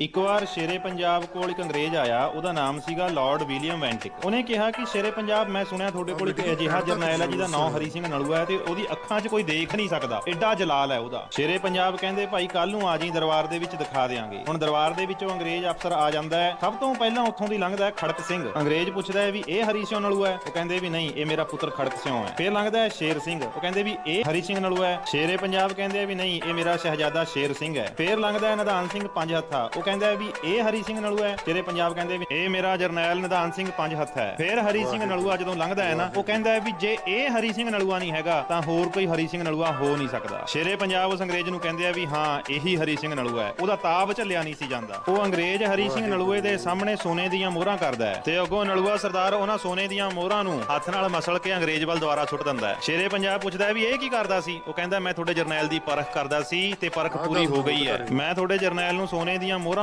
ਇੱਕ ਵਾਰ ਸ਼ੇਰੇ ਪੰਜਾਬ ਕੋਲ ਇੱਕ ਅੰਗਰੇਜ਼ ਆਇਆ, ਉਹਦਾ ਨਾਮ ਸੀਗਾ ਲਾਰਡ ਵਿਲੀਅਮ ਵੈਂਟਿਕ ਉਹਨੇ ਕਿਹਾ ਕਿ ਸ਼ੇਰੇ ਪੰਜਾਬ, ਮੈਂ ਸੁਣਿਆ ਤੁਹਾਡੇ ਕੋਲ ਇੱਕ ਅਜਿਹਾ ਜਰਨੈਲ ਹੈ ਜਿਹਦਾ ਨਾਮ ਹਰੀ ਸਿੰਘ ਨਲੂਆ ਹੈ ਤੇ ਉਹਦੀ ਅੱਖਾਂ 'ਚ ਕੋਈ ਦੇਖ ਨਹੀਂ ਸਕਦਾ। ਐਡਾ ਜਲਾਲ ਹੈ ਉਹਦਾ। ਸ਼ੇਰੇ ਪੰਜਾਬ ਕਹਿੰਦੇ, ਭਾਈ ਕੱਲ ਨੂੰ ਆ ਜੀ ਦਰਬਾਰ ਦੇ ਵਿੱਚ ਦਿਖਾ ਦੇਾਂਗੇ ਹੁਣ ਦਰਬਾਰ ਦੇ ਵਿੱਚੋਂ ਅੰਗਰੇਜ਼ ਅਫਸਰ ਆ ਜਾਂਦਾ ਹੈ। ਸਭ ਤੋਂ ਪਹਿਲਾਂ ਉੱਥੋਂ ਦੀ ਲੰਘਦਾ ਹੈ ਖੜਕ ਸਿੰਘ। ਅੰਗਰੇਜ਼ ਪੁੱਛਦਾ ਹੈ ਵੀ, ਇਹ ਹਰੀ ਸਿੰਘ ਨਲੂਆ ਹੈ? ਉਹ ਕਹਿੰਦੇ ਵੀ, ਨਹੀਂ, ਇਹ ਮੇਰਾ ਪੁੱਤਰ ਖੜਕ ਸਿੰਘ ਹੈ। ਫਿਰ ਲੰਘਦਾ ਹੈ ਸ਼ੇਰ ਸਿੰਘ। ਉਹ ਕਹਿੰਦੇ ਵੀ, ਇਹ ਹਰੀ ਸਿੰਘ ਨਲੂਆ ਹੈ। ਸ਼ੇਰੇ ਪੰਜਾਬ ਕਹਿੰਦੇ ਵੀ, ਨਹੀਂ, ਇਹ ਮੇਰਾ ਸ਼ਹਿਜ਼ਾਦਾ ਸ਼ੇਰ ਸਿੰਘ ਹੈ। ਫਿਰ ਲੰਘਦਾ ਹੈ ਨਿਧਾਨ ਸਿੰਘ ਪੰਜ ਹੱਥਾ। ਉਹ ਕਹਿੰਦਾ ਵੀ ਇਹ ਹਰੀ ਸਿੰਘ ਨਲੂਆ ਹੈ ਸ਼ੇਰੇ ਪੰਜਾਬ ਕਹਿੰਦੇ ਵੀ ਇਹ ਮੇਰਾ ਜਰਨੈਲ ਨਿਧਾਨ ਸਿੰਘ ਪੰਜ ਹੱਥ ਹੈ। ਫਿਰ ਹਰੀ ਸਿੰਘ ਨਲੂਆ ਜਦੋਂ ਲੰਘਦਾ ਹੈ ਨਾ ਉਹ ਕਹਿੰਦਾ ਹੈ ਵੀ ਜੇ ਇਹ ਹਰੀ ਸਿੰਘ ਨਲੂਆ ਨਹੀਂ ਹੈਗਾ ਤਾਂ ਹੋਰ ਕੋਈ ਹਰੀ ਸਿੰਘ ਨਲੂਆ ਹੋ ਨਹੀਂ ਸਕਦਾ। ਸ਼ੇਰੇ ਪੰਜਾਬ ਉਸ ਅੰਗਰੇਜ਼ ਨੂੰ ਕਹਿੰਦੇ ਆ ਵੀ ਹਾਂ ਇਹੀ ਹਰੀ ਸਿੰਘ ਨਲੂਆ ਹੈ। ਉਹਦਾ ਤਾਬ ਝੱਲਿਆ ਨਹੀਂ ਸੀ ਜਾਂਦਾ। ਉਹ ਅੰਗਰੇਜ਼ ਹਰੀ ਸਿੰਘ ਨਲੂਏ ਦੇ ਸਾਹਮਣੇ ਸੋਨੇ ਦੀਆਂ ਮੋਹਰਾਂ ਕਰਦਾ ਹੈ। ਤੇ ਅੱਗੋਂ ਨਲੂਆ ਸਰਦਾਰ ਉਹਨਾਂ ਸੋਨੇ ਦੀਆਂ ਮੋਹਰਾਂ ਨੂੰ ਹੱਥ ਨਾਲ ਮਸਲ ਕੇ ਅੰਗਰੇਜ਼ ਵੱਲ ਦੁਬਾਰਾ ਸੁੱਟ ਦਿੰਦਾ ਹੈ। ਸ਼ੇਰੇ ਪੰਜਾਬ ਪੁੱਛਦਾ ਹੈ ਵੀ ਇਹ ਕੀ ਕਰਦਾ ਸੀ? ਉਹ ਕਹਿੰਦਾ ਮੈਂ ਤੁਹਾਡੇ ਜਰਨੈਲ ਦੀ ਪਰਖ ਕਰਦਾ ਸੀ ਤੇ ਪਰਖ ਪੂਰੀ ਹੋ ਗਈ ਹੈ। ਮੈਂ ਤੁਹਾਡੇ ਜਰਨੈਲ ਨੂੰ ਸੋਨੇ ਦੀਆਂ ਮੋਹਰਾਂ